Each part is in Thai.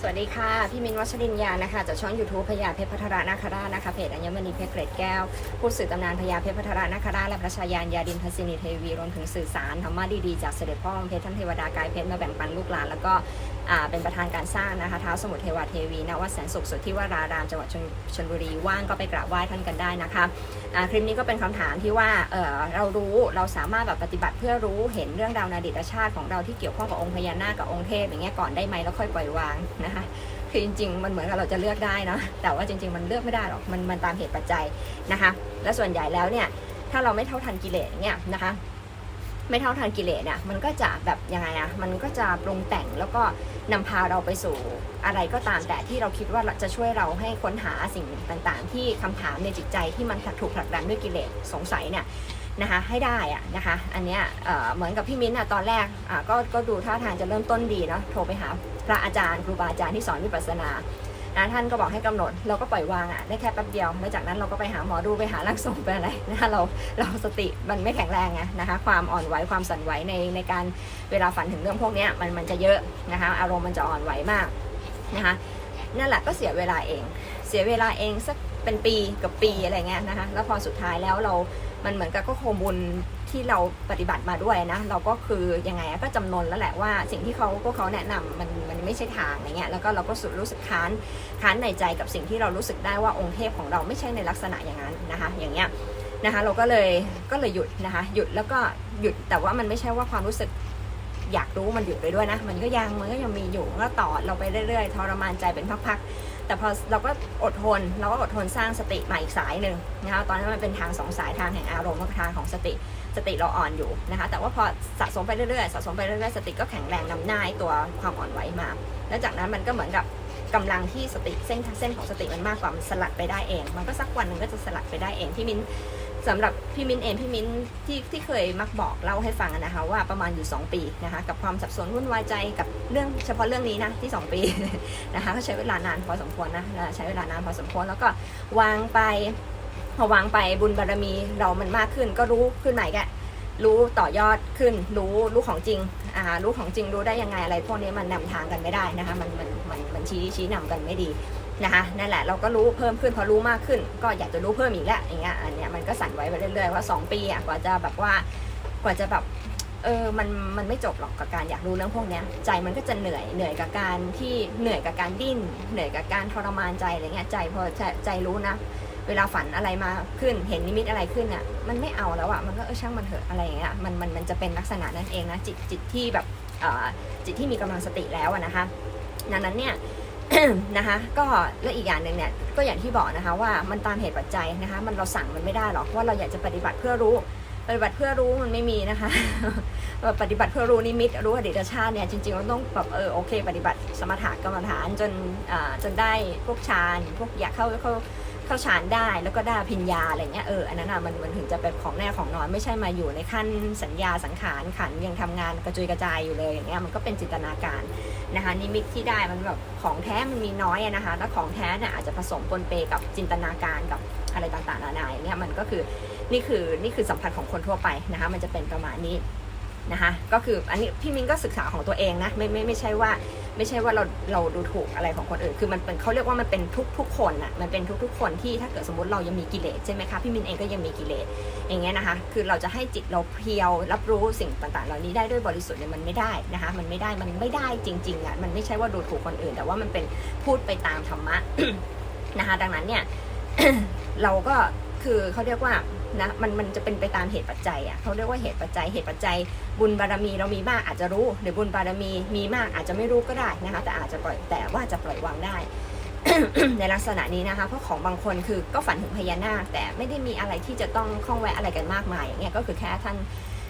สวัสดีค่ะ พี่มินวัชรินยานะคะจากช่อง YouTube พญาเพชรพัทรานาคราชนะคะเพจอัญมณีเพชรเกรดแก้ว ผู้สื่อตำนานพญาเพชรพัทรานาคราชและพระชายานยาดินพัสินีเทวี รวมถึงสื่อสารธรรมะดีๆ จากเสด็จพ่อองค์เพชรท่านเทวดากายเพชรมาแบ่งปันลูกหลาน แล้วก็ เป็นประธานการสร้างนะคะท้าวสมุทรเทวาเทวีณวัดแสนสุขสุทธิวรารามจังหวัดชลชลบุรีว่างก็ไปกราบไหว้ท่านกันได้นะคะคลิปนี้ก็เป็นคำถามที่ว่าเเรารู้เราสามารถแบบปฏิบัติเพื่อรู้เห็นเรื่องราวนอดีตชาติของเราที่เกี่ยวข้องกับองค์พญานาคกับองค์เทพอย่างเงี้ยก่อนได้ไหมแล้วค่อยปล่อยวางนะคะคือจริงๆ มันเหมือนกับเราจะเลือกได้นะแต่ว่าจริง ๆ มันเลือกไม่ได้หรอกมันมันตามเหตุปัจจัยนะคะ และส่วนใหญ่แล้วเนี่ยถ้าเราไม่เท่าทันกิเลสเนี่ยนะคะ ไม่เท่าทันกิเลสเนี่ยมันก็จะแบบยังไงอะมันก็จะปรุงแต่งแล้วก็นำพาเราไปสู่อะไรก็ตามแต่ที่เราคิดว่าจะช่วยเราให้ค้นหาสิ่งต่างๆ ที่คำถามในจิตใจที่มันถูกผลักดันด้วยกิเลสสงสัยเนี่ยนะคะให้ได้อะนะคะอันเนี้ยเเหมือนกับพี่มิ้นท์อะตอนแรกก็ก็ดูท่าทางจะเริ่มต้นดีเนาะโทรไปหาพระอาจารย์ครูบาอาจารย์ที่สอนวิปัสสนา นะท่านก็บอกให้กำหนดเราก็ปล่อยวางอะได้แค่แป๊บเดียวแล้วจากนั้นเราก็ไปหาหมอดูไปหาร่างทรงไปอะไรนะคะเราเราสติมันไม่แข็งแรงไงนะคะ ความอ่อนไหวความสั่นไหวในในการเวลาฝันถึงเรื่องพวกนี้มันมันจะเยอะนะคะ อารมณ์มันจะอ่อนไหวมากนะคะนั่นแหละก็เสียเวลาเอง เสียเวลาเองสักเป็นปีกับปีอะไรเงี้ยนะคะแล้วพอสุดท้ายแล้วเรา มันเหมือนกับก็โคบุญ ที่เราปฏิบัติมาด้วยนะเราก็คือยังไงก็จำนนแล้วแหละว่าสิ่งที่เขาพวกเขาแนะนำมันมันไม่ใช่ทางอะไรเงี้ยแล้วก็เราก็สุดรู้สึกค้านค้านในใจกับสิ่งที่เรารู้สึกได้ว่าองค์เทพของเราไม่ใช่ในลักษณะอย่างนั้นนะคะอย่างเงี้ยนะคะเราก็เลยก็เลยหยุดนะคะหยุดแล้วก็หยุดแต่ว่ามันไม่ใช่ว่าความรู้สึกอยากรู้มันหยุดไปด้วยนะ มันก็ยังมันก็ยังมีอยู่มันก็ต่อเราไปเรื่อยๆทรมานใจเป็นพักๆ แต่พอเราก็อดทนเราก็อดทนสร้างสติมาอีกสายหนึ่งนะคะตอนนั้นมันเป็นทางสองสายทางแห่งอารมณ์กับทางของสติสติเราอ่อนอยู่นะคะ แต่ว่าพอสะสมไปเรื่อยๆสะสมไปเรื่อยๆสติก็แข็งแรงนำหน้าไอ้ตัวความอ่อนไหวมา แล้วจากนั้นมันก็เหมือนกับกำลังที่สติเส้นเส้นของสติมันมากกว่ามันสลัดไปได้เอง มันก็สักวันหนึ่งก็จะสลัดไปได้เองที่มิน สำหรับพี่มิ้นเองพี่มิ้นที่ที่เคยมักบอกเล่าให้ฟังนะคะว่าประมาณอยู่ 2 ปีนะคะกับความสับสนวุ่นวายใจกับเรื่องเฉพาะเรื่องนี้นะที่ 2 ปีนะคะก็ใช้เวลานานพอสมควรนะใช้เวลานานพอสมควรแล้วก็วางไปพอวางไปบุญบารมีเรามันมากขึ้น ก็รู้ขึ้นใหม่แกรู้ต่อยอดขึ้นรู้รู้ของจริงอ่ารู้ของจริงรู้ได้ยังไงอะไรพวกนี้มันนำทางกันไม่ได้นะคะมันมันมันมันชี้ชี้นำกันไม่ดี นะคะนั่นแหละเราก็รู้เพิ่มขึ้นพอรู้มากขึ้น ก็อยากจะรู้เพิ่มอีกแล้วอย่างเงี้ยอันเนี้ยมันก็สั่นไว้ไปเรื่อยๆว่า 2 ปีอะกว่าจะแบบว่ากว่าจะแบบเออมันมันไม่จบหรอกกับการอยากรู้เรื่องพวกเนี้ยใจมันก็จะเหนื่อยเหนื่อยกับการที่เหนื่อยกับการดิ้นเหนื่อยกับการทรมานใจอะไรเงี้ยใจพอใจใจรู้นะเวลาฝันอะไรมาขึ้นเห็นนิมิตอะไรขึ้นอะมันไม่เอาแล้วอะมันก็เออช่างมันเถอะอะไรอย่างเงี้ยมันมันมันจะเป็นลักษณะนั้นเองนะจิตจิตที่แบบเอ่อจิตที่มีกำลังสติแล้วอะนะคะดังนั้นเนี่ย นะคะก็และอีกอย่างหนึ่งเนี่ยก็อย่างที่บอกนะคะว่ามันตามเหตุปัจจัยนะคะ มันเราสั่งมันไม่ได้หรอกว่าเราอยากจะปฏิบัติเพื่อรู้ ปฏิบัติเพื่อรู้มันไม่มีนะคะแบบปฏิบัติเพื่อรู้นิมิตรู้อดีตชาติเนี่ยจริงๆเราต้องแบบเออโอเค ปฏิบัติสมถะกรรมฐานจนอ่าจนได้พวกฌานพวกอยากเข้าเข้า ข้าฌานได้แล้วก็ได้พิญญาอะไรเงี้ยเอออันนั้นอะมันมันถึงจะเป็นของแน่ของนอนไม่ใช่มาอยู่ในขั้นสัญญาสังขารขันยังทำงานกระจุยกระจายอยู่เลยอย่างเงี้ยมันก็เป็นจินตนาการนะคะนิมิตที่ได้มันแบบของแท้มันมีน้อยนะคะแล้วของแท้เนี่ยอาจจะผสมปนเปกับจินตนาการกับอะไรต่างๆนานาอย่างเงี้ยมันก็คือนี่คือนี่คือสัมผัสของคนทั่วไปนะคะมันจะเป็นประมาณนี้ นะคะก็คืออันนี้พี่มินก็ศึกษาของตัวเองนะไม่ไม่ไม่ใช่ว่าไม่ใช่ว่าเราเราดูถูกอะไรของคนอื่น คือมันเป็นเขาเรียกว่ามันเป็นทุกทุกคนอะมันเป็นทุกทุกคนที่ถ้าเกิดสมมติเรายังมีกิเลสใช่ไหมคะพี่มินเองก็ยังมีกิเลสอย่างเงี้ยนะคะ คือเราจะให้จิตเราเพียว รับรู้สิ่งต่างๆ เหล่านี้ได้ด้วยบริสุทธิ์เนี่ยมันไม่ได้นะคะมันไม่ได้มันไม่ได้จริงๆอะมันไม่ใช่ว่าดูถูกคนอื่น แต่ว่ามันเป็นพูดไปตามธรรมะนะคะดังนั้นเนี่ยเราก็ คือเขาเรียกว่านะมันมันจะเป็นไปตามเหตุปัจจัยอะเขาเรียกว่าเหตุปัจจัยเหตุปัจจัย บุญบารมีเรามีมากอาจจะรู้ หรือบุญบารมีมีมากอาจจะไม่รู้ก็ได้นะคะแต่อาจจะปล่อยแต่ว่าจะปล่อยวางได้ ในลักษณะนี้นะคะเพราะของบางคนคือก็ฝันถึงพญานาคแต่ไม่ได้มีอะไรที่จะต้องข้องแวะอะไรกันมากมายอย่างเงี้ยก็คือแค่ท่าน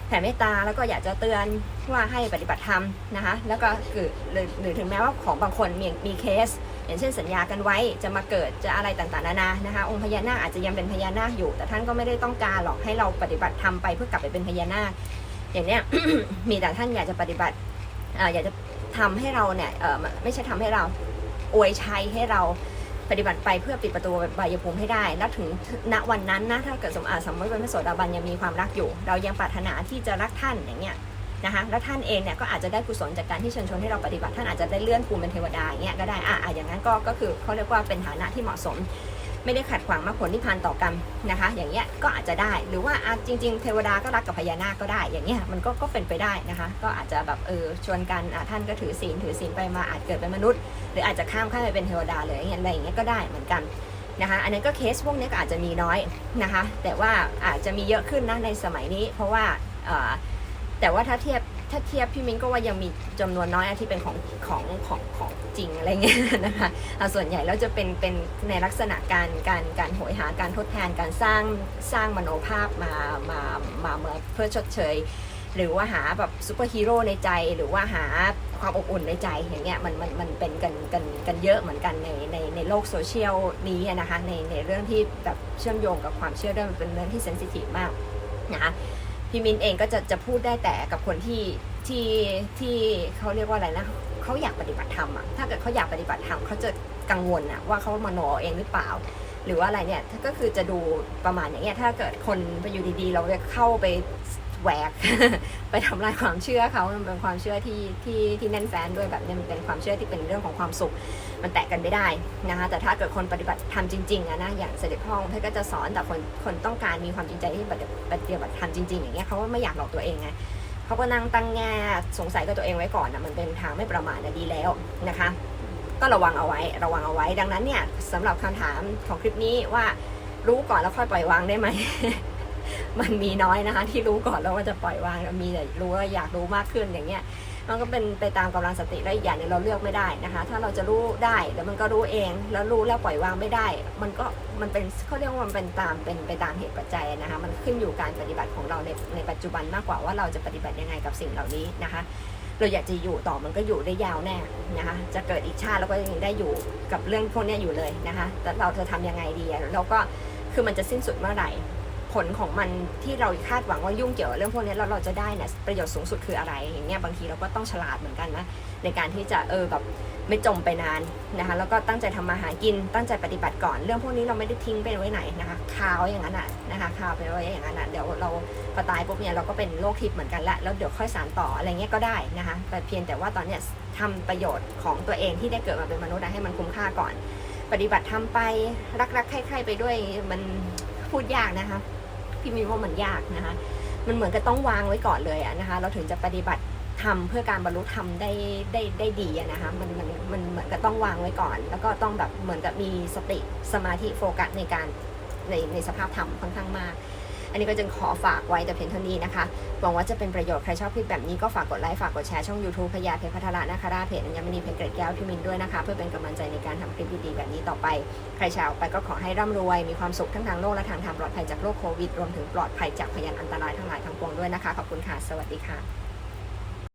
แผ่เมตตาแล้วก็อยากจะเตือนว่าให้ปฏิบัติธรรมนะคะแล้วก็คือหรือหรือถึงแม้ว่าของบางคนมีมีเคส อย่างเช่นสัญญากันไว้จะมาเกิดจะอะไรต่างๆนานานะคะ องค์พญานาคอาจจะยังเป็นพญานาคอยู่ แต่ท่านก็ไม่ได้ต้องการหรอกให้เราปฏิบัติทำไปเพื่อกลับไปเป็นพญานาค อย่างเนี้ย มีแต่ท่านอยากจะปฏิบัติออยากจะทำให้เราเนี่ยไม่ใช่ทำให้เราอวยชัยให้เราปฏิบัติไปเพื่อปิดประตูบายภูมิให้ได้ แล้วถึงณวันนั้นนะถ้าเกิดสมอาสมมติเป็นพระโสดาบันยังมีความรักอยู่ เรายังปรารถนาที่จะรักท่านอย่างเงี้ย นะคะแล้วท่านเองเนี่ยก็อาจจะได้กุศลจากการที่เชิญชวนให้เราปฏิบัติท่านอาจจะได้เลื่อนภูมิเป็นเทวดาอย่างเงี้ยก็ได้อะอย่างนั้นก็ก็คือเขาเรียกว่าเป็นฐานะที่เหมาะสม ไม่ได้ขัดขวางมรรคผลนิพพานต่อกันนะคะ อย่างเงี้ยก็อาจจะได้หรือว่าจริง ๆ เทวดาก็รักกับพญานาคก็ได้ อย่างเงี้ยมันก็ก็เป็นไปได้นะคะ ก็อาจจะแบบเออชวนกันท่านก็ถือศีลถือศีลไปมาอาจเกิดเป็นมนุษย์ หรืออาจจะข้ามขั้นไปเป็นเทวดาเลยอย่างเงี้ยอะไรอย่างเงี้ยก็ได้เหมือนกันนะคะอันนั้นก็เคสพวกนี้ก็อาจจะมีน้อยนะคะ แต่ว่าอาจจะมีเยอะขึ้นนะในสมัยนี้ เพราะว่า แต่ว่าถ้าเทียบถ้าเทียบพี่มิ้นก็ว่ายังมีจำนวนน้อยอที่เป็นของของของของจริงอะไรเงี้ยนะคะส่วนใหญ่แล้วจะเป็นเป็นในลักษณะการการการโหยหาการทดแทนการสร้างสร้างมโนภาพมามามาเมื่อเพื่อชดเชย หรือว่าหาแบบซูเปอร์ฮีโร่ในใจ หรือว่าหาความอบอุ่นในใจอย่างเงี้ยมันมันมันเป็นกันกันกันเยอะเหมือนกันในในในโลกโซเชียลนี้นะคะในในเรื่องที่แบบเชื่อมโยงกับความเชื่อเรื่องเป็นเรื่องที่เซนซิทีฟมากนะคะ พี่มินเองก็จะจะพูดได้แต่กับคนที่ที่ที่เขาเรียกว่าอะไรนะเขาอยากปฏิบัติธรรมอะถ้าเกิดเขาอยากปฏิบัติธรรมเขาจะกังวลอะว่าเขามโนเองหรือเปล่า หรือว่าอะไรเนี่ยก็คือจะดูประมาณอย่างเงี้ยถ้าเกิดคนไปอยู่ดีๆ เราจะเข้าไป แหวก ไปทำลายความเชื่อเขามันเป็นความเชื่อที่ที่ที่แน่นแฟนด้วยแบบนี้มันเป็นความเชื่อที่เป็นเรื่องของความสุข มันแตะกันไม่ได้นะคะแต่ถ้าเกิดคนปฏิบัติธรรมจริงๆอะนะอย่างเสด็จพ่อท่านก็จะสอนแต่คนคนต้องการมีความจริงใจที่ปฏิปฏิบัติธรรมจริงๆอย่างเงี้ยเขาก็ไม่อยากหลอกตัวเองไงเขาก็นั่งตั้งแง่สงสัยกับตัวเองไว้ก่อนนะมันเป็นทางไม่ประมาทนะดีแล้วนะคะ ก็ระวังเอาไว้ระวังเอาไว้ดังนั้นเนี่ยสำหรับคำถามของคลิปนี้ว่ารู้ก่อนแล้วค่อยปล่อยวางได้ไหม มันมีน้อยนะคะที่รู้ก่อนแล้วว่าจะปล่อยวางมีแต่รู้ว่าอยากรู้มากขึ้นอย่างเงี้ยมันก็เป็นไปตามกำลังสติและอีกอย่างหนึงเราเลือกไม่ได้นะคะ ถ้าเราจะรู้ได้แล้วมันก็รู้เอง แล้วรู้แล้วปล่อยวางไม่ได้ มันก็มันเป็นเขาเรียกว่ามันเป็นตามเป็นไปตามเหตุปัจจัยนะคะ มันขึ้นอยู่การปฏิบัติของเราในในปัจจุบันมากกว่าว่าเราจะปฏิบัติยังไงกับสิ่งเหล่านี้นะคะเราอยากจะอยู่ต่อมันก็อยู่ได้ยาวแน่นะคะ จะเกิดอีกชาติเราก็ยังได้อยู่กับเรื่องพวกนี้อยู่เลยนะคะ แต่เราจะทำยังไงดีแล้วก็คือมันจะสิ้นสุดเมื่อไหร่ ผลของมันที่เราคาดหวังว่ายุ่งเกี่ยวกับเรื่องพวกนี้แล้วเราจะได้เนี่ยประโยชน์สูงสุดคืออะไร อย่างเงี้ยบางทีเราก็ต้องฉลาดเหมือนกันนะในการที่จะเออแบบไม่จมไปนานนะคะแล้วก็ตั้งใจทำมาหากินตั้งใจปฏิบัติก่อน เรื่องพวกนี้เราไม่ได้ทิ้งไปไว้ไหนนะคะคาไว้อย่างนั้นอะนะคะคาไปไว้อย่างนั้นอะเดี๋ยวเราพอตายปุ๊บเนี่ยเราก็เป็นโรคทิพย์เหมือนกันละแล้วเดี๋ยวค่อยสานต่ออะไรเงี้ยก็ได้นะคะแต่เพียงแต่ว่าตอนเนี้ยทำประโยชน์ของตัวเองที่ได้เกิดมาเป็นมนุษย์ให้มันคุ้มค่าก่อน ปฏิบัติทำไปรักๆใคร่ๆไปด้วยมันพูดยากนะคะ พี่มินว่ามันยากนะคะ มันเหมือนกับต้องวางไว้ก่อนเลยอะนะคะ เราถึงจะปฏิบัติทำเพื่อการบรรลุธรรมได้ได้ได้ดีอะนะคะ มันมันมันเหมือนกับต้องวางไว้ก่อน แล้วก็ต้องแบบเหมือนกับมีสติสมาธิโฟกัสในการในในสภาพธรรมค่อนข้างมาก อันนี้ก็จึงขอฝากไว้แต่เพียงเท่านี้นะคะ หวังว่าจะเป็นประโยชน์ ใครชอบคลิปแบบนี้ก็ฝากกดไลค์ ฝากกดแชร์ช่อง YouTube พญาเพชรพัทระนะคะราเพจอัญมณีเพชรเกรดแก้วพิมินด้วยนะคะ เพื่อเป็นกำลังใจในการทำคลิปดีๆแบบนี้ต่อไป ใครชาวไปก็ขอให้ร่ำรวย มีความสุขทั้งทางโลกและทางธรรมปลอดภัยจากโรคโควิด รวมถึงปลอดภัยจากพยานอันตรายทั้งหลายทั้งปวงด้วยนะคะ ขอบคุณค่ะ สวัสดีค่ะ